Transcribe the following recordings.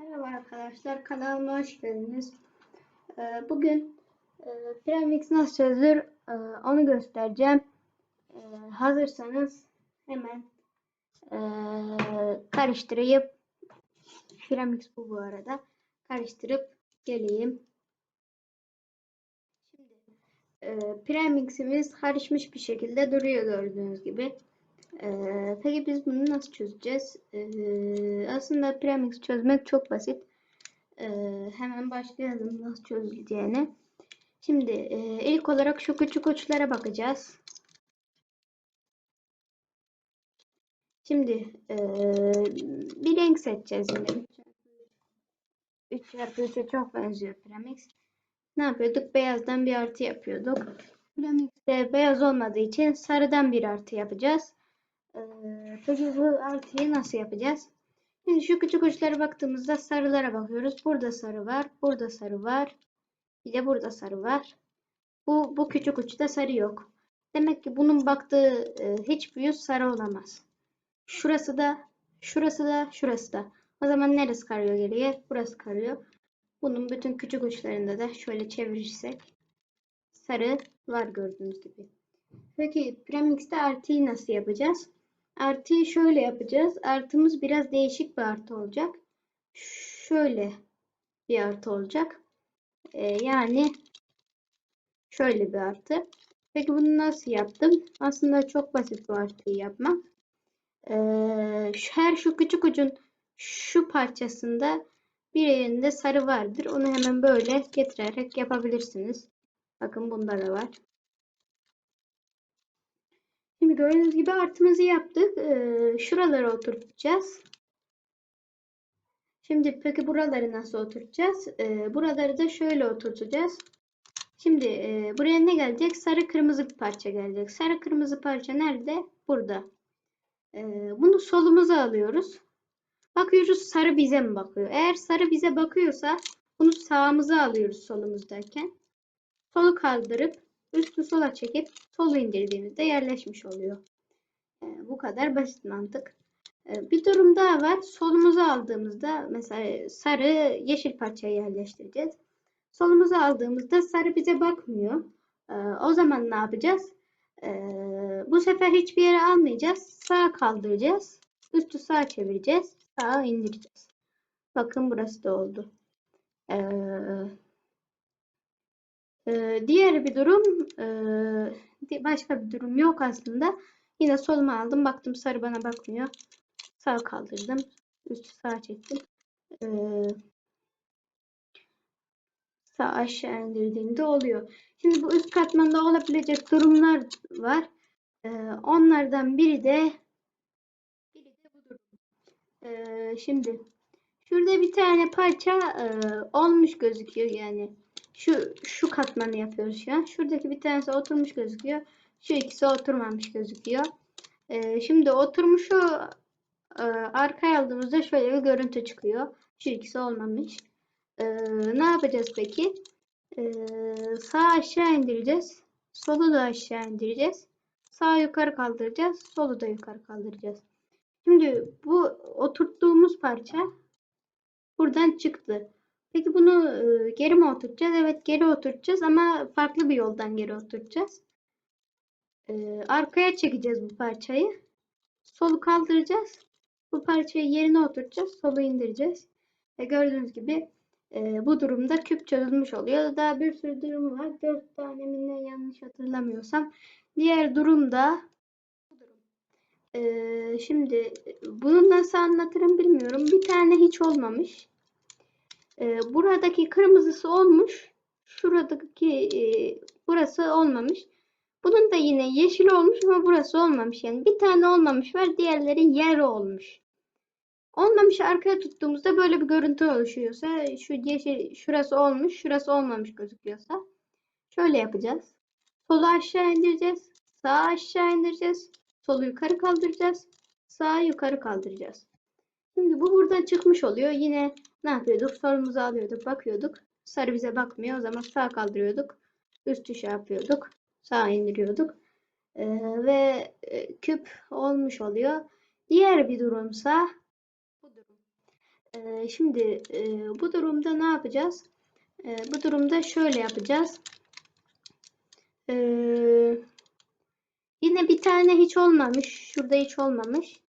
Merhaba arkadaşlar, kanalıma hoş geldiniz. Ee, Bugün e, premix nasıl çözülür e, onu göstereceğim. E, Hazırsanız hemen e, karıştırayım. Premix bu bu arada. Karıştırıp geleyim. Şimdi e, premiximiz karışmış bir şekilde duruyor gördüğünüz gibi. Ee, peki biz bunu nasıl çözeceğiz? Ee, aslında premix çözmek çok basit. Ee, hemen başlayalım nasıl çözüleceğine. Şimdi e, ilk olarak şu küçük uçlara bakacağız. Şimdi e, bir renk seçeceğiz yine. 3 çarpı 3'e çok benziyor premix. Ne yapıyorduk? Beyazdan bir artı yapıyorduk. Premix'te beyaz olmadığı için sarıdan bir artı yapacağız. Ee, peki bu artıyı nasıl yapacağız? Şimdi şu küçük uçlara baktığımızda sarılara bakıyoruz. Burada sarı var, burada sarı var. Bir de burada sarı var. Bu, bu küçük uçta sarı yok. Demek ki bunun baktığı e, hiçbir yüz sarı olamaz. Şurası da, şurası da, şurası da. O zaman neresi karıyor geriye? Burası karıyor. Bunun bütün küçük uçlarında da şöyle çevirirsek sarı var gördüğünüz gibi. Peki premix'te artıyı nasıl yapacağız? Artıyı şöyle yapacağız. Artımız biraz değişik bir artı olacak. Şöyle bir artı olacak. Ee, yani şöyle bir artı. Peki bunu nasıl yaptım? Aslında çok basit bu artıyı yapmak. Ee, her şu küçük ucun şu parçasında bir yerinde sarı vardır. Onu hemen böyle getirerek yapabilirsiniz. Bakın bunda da var. Şimdi gördüğünüz gibi artımızı yaptık. Ee, şuralara oturtacağız. Şimdi peki buraları nasıl oturtacağız? Ee, buraları da şöyle oturtacağız. Şimdi e, buraya ne gelecek? Sarı kırmızı bir parça gelecek. Sarı kırmızı parça nerede? Burada. Ee, bunu solumuza alıyoruz. Bakıyoruz sarı bize mi bakıyor? Eğer sarı bize bakıyorsa bunu sağımıza alıyoruz solumuzdayken. Solu kaldırıp üstü sola çekip solu indirdiğimizde yerleşmiş oluyor. E, bu kadar basit mantık. E, bir durum daha var. Solumuzu aldığımızda mesela sarı yeşil parçayı yerleştireceğiz. Solumuzu aldığımızda sarı bize bakmıyor. E, o zaman ne yapacağız? E, bu sefer hiçbir yere almayacağız. Sağa kaldıracağız. Üstü sağa çevireceğiz. Sağa indireceğiz. Bakın burası da oldu. Eee ee, diğer bir durum e, başka bir durum yok aslında. Yine soluma aldım. Baktım sarı bana bakmıyor. Sağ kaldırdım. Üstü sağa çektim. Ee, sağ aşağı indirdiğimde oluyor. Şimdi bu üst katmanda olabilecek durumlar var. Ee, onlardan biri de şimdi şurada bir tane parça e, olmuş gözüküyor yani şu şu katmanı yapıyoruz şu an. Şuradaki bir tanesi oturmuş gözüküyor. Şu ikisi oturmamış gözüküyor. Ee, şimdi oturmuşu e, arkaya aldığımızda şöyle bir görüntü çıkıyor. Şu ikisi olmamış. Ee, ne yapacağız peki? Ee, sağ aşağı indireceğiz. Solu da aşağı indireceğiz. Sağ yukarı kaldıracağız. Solu da yukarı kaldıracağız. Şimdi bu oturttuğumuz parça buradan çıktı. Peki bunu e, geri mi oturtacağız? Evet geri oturtacağız ama farklı bir yoldan geri oturtacağız. E, arkaya çekeceğiz bu parçayı. Solu kaldıracağız. Bu parçayı yerine oturtacağız. Solu indireceğiz. Ve gördüğünüz gibi e, bu durumda küp çözülmüş oluyor. Daha bir sürü durum var. Dört tane mi yanlış hatırlamıyorsam. Diğer durumda e, şimdi bunu nasıl anlatırım bilmiyorum. Bir tane hiç olmamış. E, buradaki kırmızısı olmuş. Şuradaki e, burası olmamış. Bunun da yine yeşil olmuş ama burası olmamış. Yani bir tane olmamış var. Diğerleri yer olmuş. Olmamış arkaya tuttuğumuzda böyle bir görüntü oluşuyorsa şu yeşil şurası olmuş, şurası olmamış gözüküyorsa şöyle yapacağız. Solu aşağı indireceğiz. Sağ aşağı indireceğiz. Solu yukarı kaldıracağız. Sağı yukarı kaldıracağız. Şimdi bu buradan çıkmış oluyor. Yine ne yapıyorduk? Sorumuzu alıyorduk, bakıyorduk. Sarı bize bakmıyor. O zaman sağ kaldırıyorduk. Üstü şey yapıyorduk. Sağ indiriyorduk. Ee, ve e, küp olmuş oluyor. Diğer bir durumsa bu durum. Ee, şimdi e, bu durumda ne yapacağız? Ee, bu durumda şöyle yapacağız. Ee, yine bir tane hiç olmamış. Şurada hiç olmamış.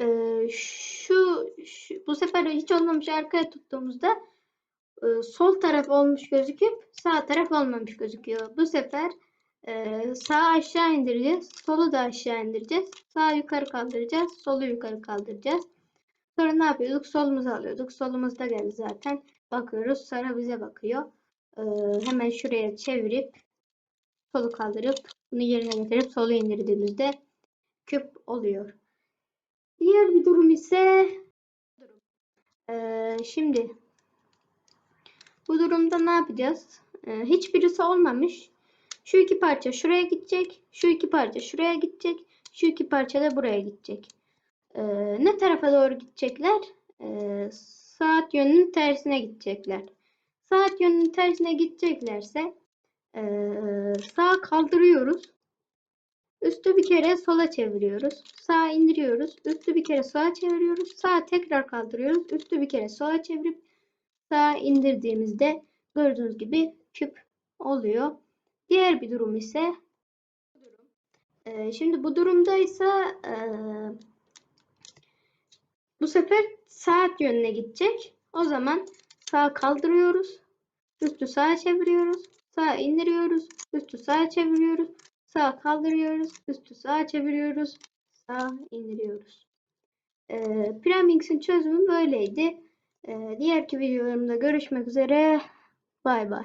Ee, şu, şu bu sefer hiç olmamış arkaya tuttuğumuzda e, sol taraf olmuş gözüküp sağ taraf olmamış gözüküyor. Bu sefer e, sağ aşağı indireceğiz. Solu da aşağı indireceğiz. Sağ yukarı kaldıracağız. Solu yukarı kaldıracağız. Sonra ne yapıyorduk? Solumuzu alıyorduk. Solumuz da geldi zaten. Bakıyoruz. Sonra bize bakıyor. Ee, hemen şuraya çevirip solu kaldırıp bunu yerine getirip solu indirdiğimizde küp oluyor. Diğer bir durum ise ee, şimdi bu durumda ne yapacağız? Ee, hiçbirisi olmamış. Şu iki parça şuraya gidecek. Şu iki parça şuraya gidecek. Şu iki parça da buraya gidecek. Ee, ne tarafa doğru gidecekler? Ee, saat yönünün tersine gidecekler. Saat yönünün tersine gideceklerse ee, sağa kaldırıyoruz. Üstü bir kere sola çeviriyoruz. Sağa indiriyoruz. Üstü bir kere sağa çeviriyoruz. Sağa tekrar kaldırıyoruz. Üstü bir kere sola çevirip sağa indirdiğimizde gördüğünüz gibi küp oluyor. Diğer bir durum ise ee, şimdi bu durumda ise bu sefer saat yönüne gidecek. O zaman sağ kaldırıyoruz. Üstü sağa çeviriyoruz. Sağa indiriyoruz. Üstü sağa çeviriyoruz. Sağa kaldırıyoruz. Üstü sağa çeviriyoruz. Sağa indiriyoruz. Ee, Premix'in çözümü böyleydi. Ee, diğerki videolarımda görüşmek üzere. Bay bay.